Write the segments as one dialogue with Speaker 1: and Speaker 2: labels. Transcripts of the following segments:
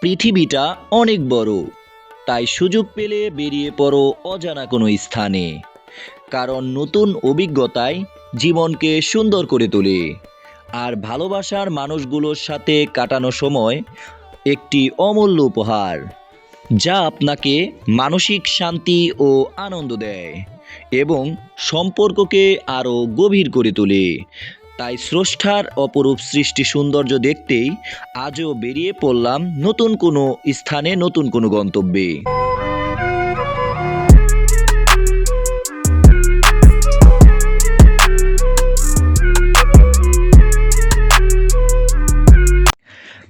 Speaker 1: পৃথিবীটা অনেক বড়। তাই সুযোগ পেলে বেরিয়ে পড়ো অজানা কোনো স্থানে। কারণ নতুন অভিজ্ঞতায় জীবনকে সুন্দর করে তোলে। আর ভালোবাসার মানুষগুলোর সাথে কাটানো সময় একটি অমূল্য উপহার, যা আপনাকে মানসিক শান্তি ও আনন্দ দেয় এবং সম্পর্ককে আরও গভীর করে তোলে। তাই স্রষ্টার অপরূপ সৃষ্টি সৌন্দর্য দেখতেই আজও বেরিয়ে পড়লাম নতুন কোনো স্থানে, নতুন কোনো গন্তব্যে।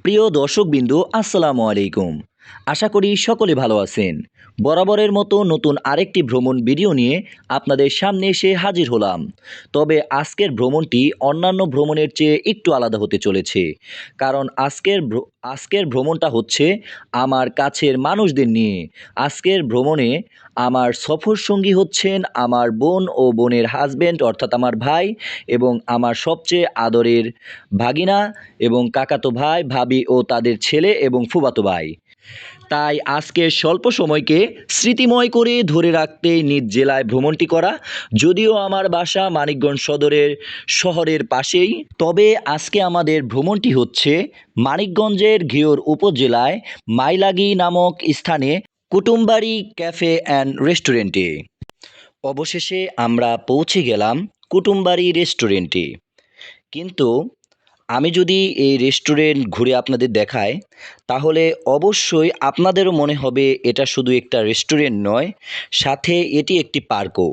Speaker 1: প্রিয় দর্শকবিন্দু, আসসালামু আলাইকুম। আশা করি সকলে ভালো আছেন। বরাবরের মতো নতুন আরেকটি ভ্রমণ ভিডিও নিয়ে আপনাদের সামনে এসে হাজির হলাম। তবে আজকের ভ্রমণটি অন্যান্য ভ্রমণের চেয়ে একটু আলাদা হতে চলেছে। কারণ আজকের আজকের ভ্রমণটা হচ্ছে আমার কাছের মানুষদের নিয়ে। আজকের ভ্রমণে আমার সফর সঙ্গী হচ্ছেন আমার বোন ও বোনের হাজবেন্ড অর্থাৎ আমার ভাই এবং আমার সবচেয়ে আদরের ভাগিনা এবং কাকাতো ভাই, ভাবি ও তাদের ছেলে এবং ফুবাতো ভাই। তাই আজকে স্বল্প সময়কে স্মৃতিময় করে ধরে রাখতে নিজ জেলায় ভ্রমণটি করা, যদিও আমার বাসা মানিকগঞ্জ সদরের শহরের পাশেই। তবে আজকে আমাদের ভ্রমণটি হচ্ছে মানিকগঞ্জের ঘিওর উপজেলায় মাইলাগি নামক স্থানে কুটুমবাড়ি ক্যাফে অ্যান্ড রেস্টুরেন্টে। অবশেষে আমরা পৌঁছে গেলাম কুটুমবাড়ি রেস্টুরেন্টে। কিন্তু আমি যদি এই রেস্টুরেন্ট ঘুরে আপনাদের দেখাই, তাহলে অবশ্যই আপনাদেরও মনে হবে এটা শুধু একটা রেস্টুরেন্ট নয়, সাথে এটি একটি পার্কও।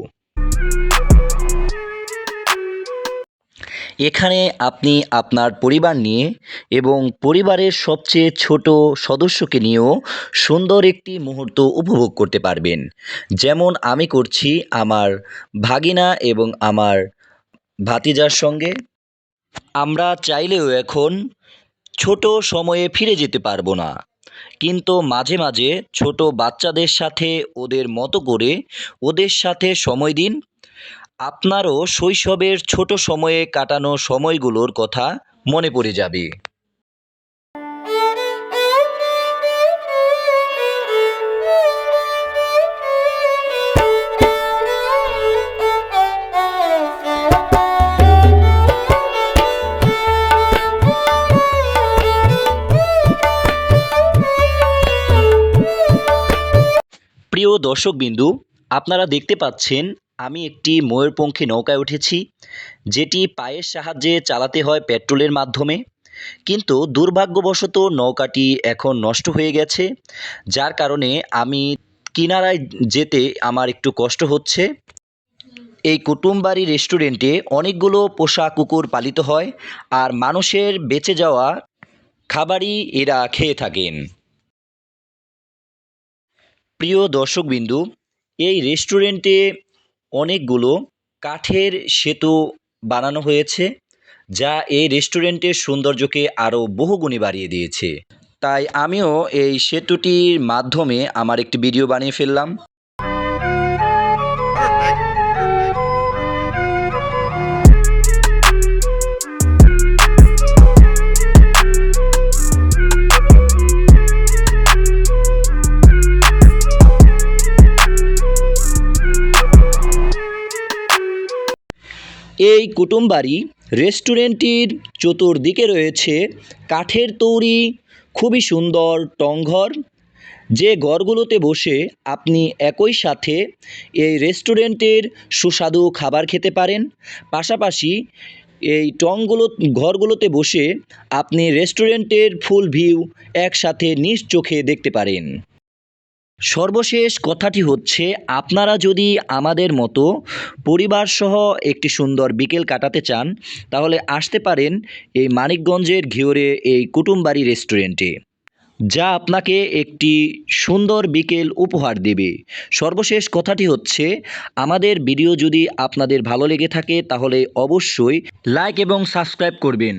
Speaker 1: এখানে আপনি আপনার পরিবার নিয়ে এবং পরিবারের সবচেয়ে ছোট সদস্যকে নিয়েও সুন্দর একটি মুহূর্ত উপভোগ করতে পারবেন। যেমন আমি করছি আমার ভাগিনা এবং আমার ভাতিজার সঙ্গে। আমরা চাইলেও এখন ছোট সময়ে ফিরে যেতে পারব না। কিন্তু মাঝে মাঝে ছোট বাচ্চাদের সাথে ওদের মতো করে ওদের সাথে সময় দিন। আপনারও শৈশবের ছোট সময়ে কাটানো সময়গুলোর কথা মনে পড়ে যাবে। প্রিয় দর্শকবিন্দু, আপনারা দেখতে পাচ্ছেন আমি একটি ময়ূরপঙ্খী নৌকায় উঠেছি, যেটি পায়ের সাহায্যে চালাতে হয় পেট্রোলের মাধ্যমে। কিন্তু দুর্ভাগ্যবশত নৌকাটি এখন নষ্ট হয়ে গেছে, যার কারণে আমি কিনারায় যেতে আমার একটু কষ্ট হচ্ছে। এই কুটুমবাড়ি রেস্টুরেন্টে অনেকগুলো পোষা কুকুর পালিত হয়, আর মানুষের বেঁচে যাওয়া খাবারই এরা খেয়ে থাকেন। প্রিয় দর্শকবিন্দু, এই রেস্টুরেন্টে অনেকগুলো কাঠের সেতু বানানো হয়েছে, যা এই রেস্টুরেন্টের সৌন্দর্যকে আরও বহুগুণে বাড়িয়ে দিয়েছে। তাই আমিও এই সেতুটির মাধ্যমে আমার একটি ভিডিও বানিয়ে ফেললাম। এই কুটুমবাড়ি রেস্টুরেন্টটির চতুর্দিকে রয়েছে কাঠের তৈরি, খুবই সুন্দর টংঘর যে ঘরগুলোতে বসে আপনি একই সাথে এই রেস্টুরেন্টের সুস্বাদু খাবার খেতে পারেন। পাশাপাশি এই টংগুলো ঘরগুলোতে বসে আপনি রেস্টুরেন্টের ফুল ভিউ একসাথে নিজ চোখে দেখতে পারেন। সর্বশেষ কথাটি হচ্ছে, আপনারা যদি আমাদের মতো পরিবারসহ একটি সুন্দর বিকেল কাটাতে চান, তাহলে আসতে পারেন এই মানিকগঞ্জের ঘিওরে এই কুটুমবাড়ি রেস্টুরেন্টে, যা আপনাকে একটি সুন্দর বিকেল উপহার দেবে। সর্বশেষ কথাটি হচ্ছে, আমাদের ভিডিও যদি আপনাদের ভালো লেগে থাকে, তাহলে অবশ্যই লাইক এবং সাবস্ক্রাইব করবেন।